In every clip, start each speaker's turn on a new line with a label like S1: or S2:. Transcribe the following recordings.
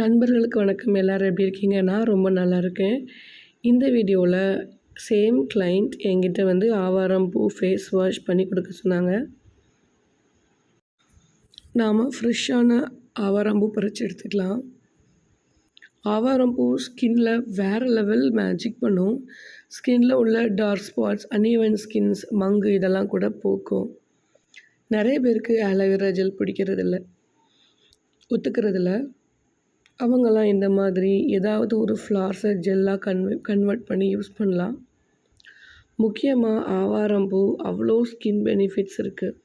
S1: நண்பர்களுக்கு வணக்கம். எல்லோரும் எப்படி இருக்கீங்க? நான் ரொம்ப நல்லா இருக்கேன். இந்த வீடியோவில் சேம் கிளைண்ட் என்கிட்ட வந்து ஆவாரம் பூ ஃபேஸ் வாஷ் பண்ணி கொடுக்க சொன்னாங்க. நாம் ஃப்ரெஷ்ஷான ஆவாரம்பூ பறித்து எடுத்துக்கலாம். ஆவாரம்பூ ஸ்கின்ல வேறு லெவல் மேஜிக் பண்ணும். ஸ்கின்ல உள்ள டார்க் ஸ்பாட்ஸ் அன்இவன் ஸ்கின்ஸ் மங்கு இதெல்லாம் கூட போக்கும். நிறைய பேருக்கு ஆலோவேரா ஜெல் பிடிக்கிறதில்ல ஒத்துக்கிறதில்ல. அவங்கெல்லாம் இந்த மாதிரி ஏதாவது ஒரு ஃப்ளார்ஸை ஜெல்லாக கன்வெ கன்வெர்ட் பண்ணி யூஸ் பண்ணலாம். முக்கியமாக ஆவாரம்பூ அவ்வளோ ஸ்கின் பெனிஃபிட்ஸ் இருக்குது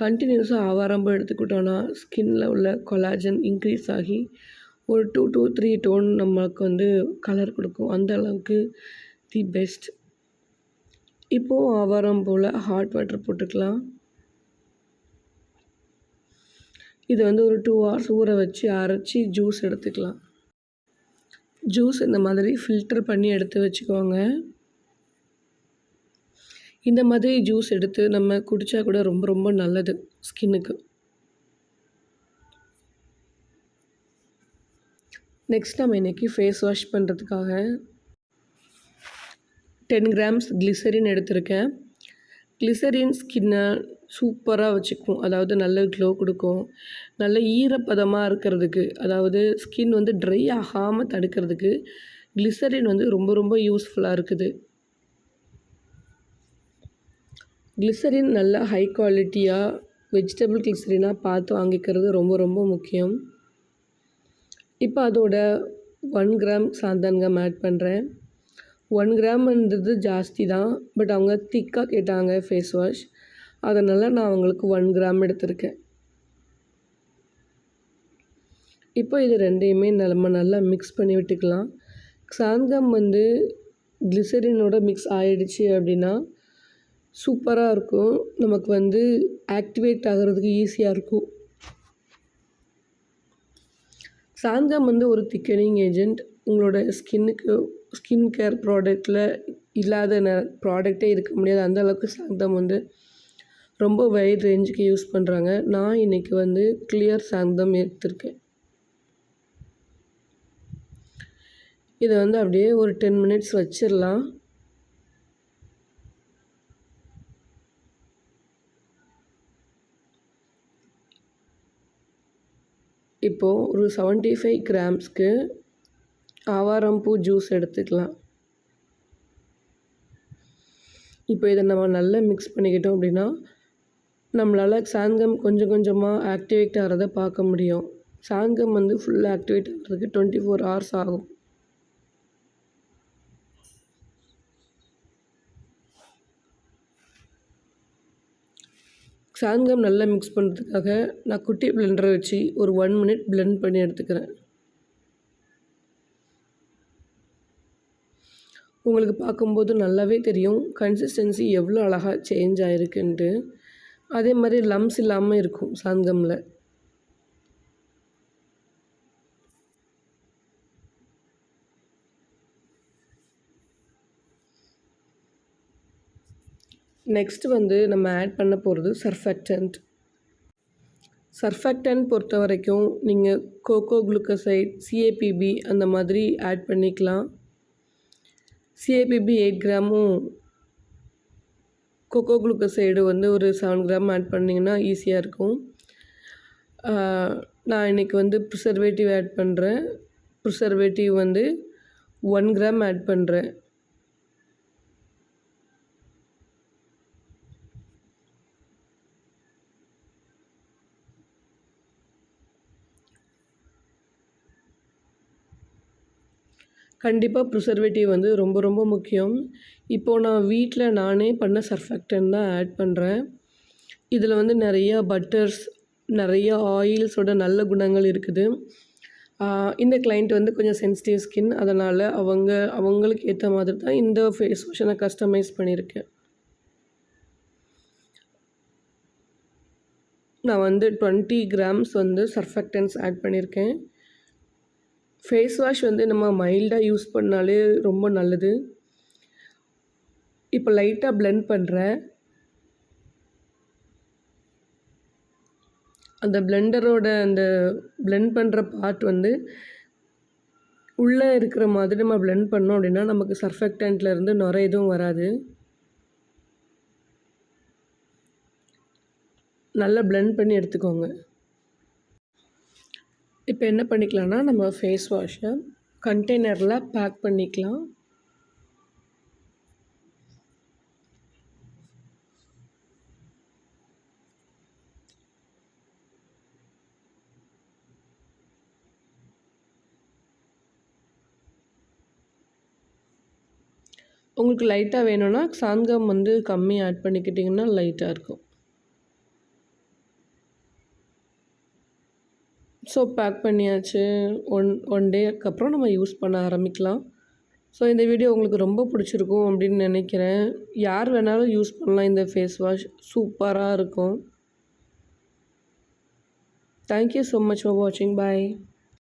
S1: கண்டினியூஸாக ஆவாரம்பூ எடுத்துக்கிட்டோன்னா ஸ்கின்னில் உள்ள கொலாஜன் இன்க்ரீஸ் ஆகி ஒரு டூ டூ த்ரீ டோன் நம்மளுக்கு வந்து கலர் கொடுக்கும். அந்த அளவுக்கு தி பெஸ்ட் இப்போது ஆவாரம்பூவில் ஹாட் வாட்டர் போட்டுக்கலாம். இது வந்து ஒரு டூ ஹவர்ஸ் ஊற வச்சு அரைச்சி ஜூஸ் எடுத்துக்கலாம். ஜூஸ் இந்த மாதிரி ஃபில்டர் பண்ணி எடுத்து வச்சுக்கோங்க. இந்த மாதிரி ஜூஸ் எடுத்து நம்ம குடித்தா கூட ரொம்ப ரொம்ப நல்லது ஸ்கின்னுக்கு நெக்ஸ்ட் நம்ம இன்றைக்கி ஃபேஸ் வாஷ் பண்ணுறதுக்காக டென் கிராம்ஸ் கிளிசரின் எடுத்திருக்கேன். கிளிசரின் ஸ்கின்னை சூப்பராக வச்சுக்கும். அதாவது நல்ல க்ளோ கொடுக்கும். நல்ல ஈரப்பதமாக இருக்கிறதுக்கு அதாவது ஸ்கின் வந்து ட்ரை ஆகாமல் தடுக்கிறதுக்கு கிளிசரின் வந்து ரொம்ப ரொம்ப யூஸ்ஃபுல்லாக இருக்குது. கிளிசரின் நல்ல ஹை குவாலிட்டியாக வெஜிடபிள் கிளிசரினாக பார்த்து வாங்கிக்கிறது ரொம்ப ரொம்ப முக்கியம். இப்போ அதோட one gram xanthan gum add பண்ணுறேன் ஒன் கிராம்ன்றது ஜாஸ்தி தான் பட் அவங்க திக்காக கேட்டாங்க ஃபேஸ் வாஷ் அதனால் நான் அவங்களுக்கு ஒன் கிராம் எடுத்திருக்கேன். இப்போ இது ரெண்டையுமே நம்ம நல்லா மிக்ஸ் பண்ணி விட்டுக்கலாம். சாந்தம் வந்து கிளிசரினோட மிக்ஸ் ஆகிடுச்சு அப்படின்னா சூப்பராக இருக்கும். நமக்கு வந்து ஆக்டிவேட் ஆகிறதுக்கு ஈஸியாக இருக்கும். சாந்தம் வந்து ஒரு திக்கனிங் ஏஜெண்ட் உங்களோட ஸ்கின்னுக்கு ஸ்கின் கேர் ப்ராடக்டில் இல்லாத ந ப்ராடக்டே இருக்க முடியாது. அந்த அளவுக்கு சாந்தம் வந்து ரொம்ப வைட் ரேஞ்சுக்கு யூஸ் பண்ணுறாங்க நான் இன்றைக்கி வந்து கிளியர் சாந்தம் எடுத்திருக்கேன். இதை வந்து அப்படியே ஒரு டென் மினிட்ஸ் வச்சிடலாம். இப்போது ஒரு செவன்ட்டி ஃபைவ் கிராம்ஸ்க்கு ஆவாரம்பூ ஜூஸ் எடுத்துக்கலாம். இப்போ இதை நம்ம நல்லா மிக்ஸ் பண்ணிக்கிட்டோம் அப்படின்னா நம்மளால் சாங்கம் கொஞ்சம் கொஞ்சமாக ஆக்டிவேட் ஆகிறத பார்க்க முடியும். சாங்கம் வந்து ஃபுல்லாக ஆக்டிவேட் ஆகிறதுக்கு டுவெண்ட்டி ஃபோர் ஹவர்ஸ் ஆகும். சாங்கம் நல்லா மிக்ஸ் பண்ணுறதுக்காக நான் குட்டி பிளெண்டரை வச்சு ஒரு ஒன் மினிட் பிளெண்ட் பண்ணி எடுத்துக்கிறேன். உங்களுக்கு பார்க்கும்போது நல்லாவே தெரியும் கன்சிஸ்டன்சி எவ்வளோ அழகாக சேஞ்ச் ஆகிருக்குன்ட்டு அதே மாதிரி லம்ஸ் இல்லாமல் இருக்கும் சாந்தமில் நெக்ஸ்ட் வந்து நம்ம ஆட் பண்ண போகிறது சர்ஃபெக்டன்ட் சர்ஃபெக்டன்ட் பொறுத்த வரைக்கும் நீங்கள் கோகோ குளுக்கோசைட் சிஏபிபி அந்த மாதிரி ஆட் பண்ணிக்கலாம். சிஏபிபி எயிட் கிராமும் கொக்கோ குளுக்கோசைடு வந்து ஒரு செவன் கிராம் ஆட் பண்ணிங்கன்னா ஈஸியாக இருக்கும். நான் இன்றைக்கி வந்து ப்ரிசர்வேட்டிவ் ஆட் பண்ணுறேன் ப்ரிசர்வேட்டிவ் வந்து ஒன் கிராம் ஆட் பண்ணுறேன் கண்டிப்பாக ப்ரிசர்வேட்டிவ் வந்து ரொம்ப ரொம்ப முக்கியம். இப்போது நான் வீட்டில் நானே பண்ண சர்ஃபெக்டன் தான் ஆட் பண்ணுறேன் இதில் வந்து நிறையா பட்டர்ஸ் நிறையா ஆயில்ஸோட நல்ல குணங்கள் இருக்குது. இந்த கிளைண்ட் வந்து கொஞ்சம் சென்சிட்டிவ் ஸ்கின் அதனால் அவங்க அவங்களுக்கு ஏற்ற மாதிரி தான் இந்த ஃபேஸ் வாஷை நான் கஸ்டமைஸ் பண்ணியிருக்கேன். நான் வந்து டுவெண்ட்டி கிராம்ஸ் வந்து சர்ஃபெக்டன்ஸ் ஆட் பண்ணியிருக்கேன். ஃபேஸ் வாஷ் வந்து நம்ம மைல்டாக யூஸ் பண்ணாலே ரொம்ப நல்லது. இப்போ லைட்டாக பிளெண்ட் பண்ணுறேன் அந்த பிளெண்டரோட அந்த பிளெண்ட் பண்ணுற பார்ட் வந்து உள்ளே இருக்கிற மாதிரி நம்ம பிளெண்ட் பண்ணோம் அப்படின்னா நமக்கு சர்ஃபெக்டன்ட்லேருந்து நிறைய எதுவும் வராது. நல்லா பிளெண்ட் பண்ணி எடுத்துக்கோங்க. இப்போ என்ன பண்ணிக்கலாம்னா நம்ம ஃபேஸ் வாஷை கண்டெய்னரில் பேக் பண்ணிக்கலாம். உங்களுக்கு லைட்டாக வேணும்னா சாந்தகம் வந்து கம்மி ஆட் பண்ணிக்கிட்டிங்கன்னா லைட்டாக இருக்கும். ஸோ பேக் பண்ணியாச்சு. ஒன் ஒன் டேக்கு அப்புறம் நம்ம யூஸ் பண்ண ஆரம்பிக்கலாம். ஸோ இந்த வீடியோ உங்களுக்கு ரொம்ப பிடிச்சிருக்கும் அப்படின்னு நினைக்கிறேன். யார் வேணாலும் யூஸ் பண்ணலாம். இந்த ஃபேஸ் வாஷ் சூப்பராக இருக்கும். தேங்க்யூ ஸோ மச் ஃபார் வாட்சிங் பாய்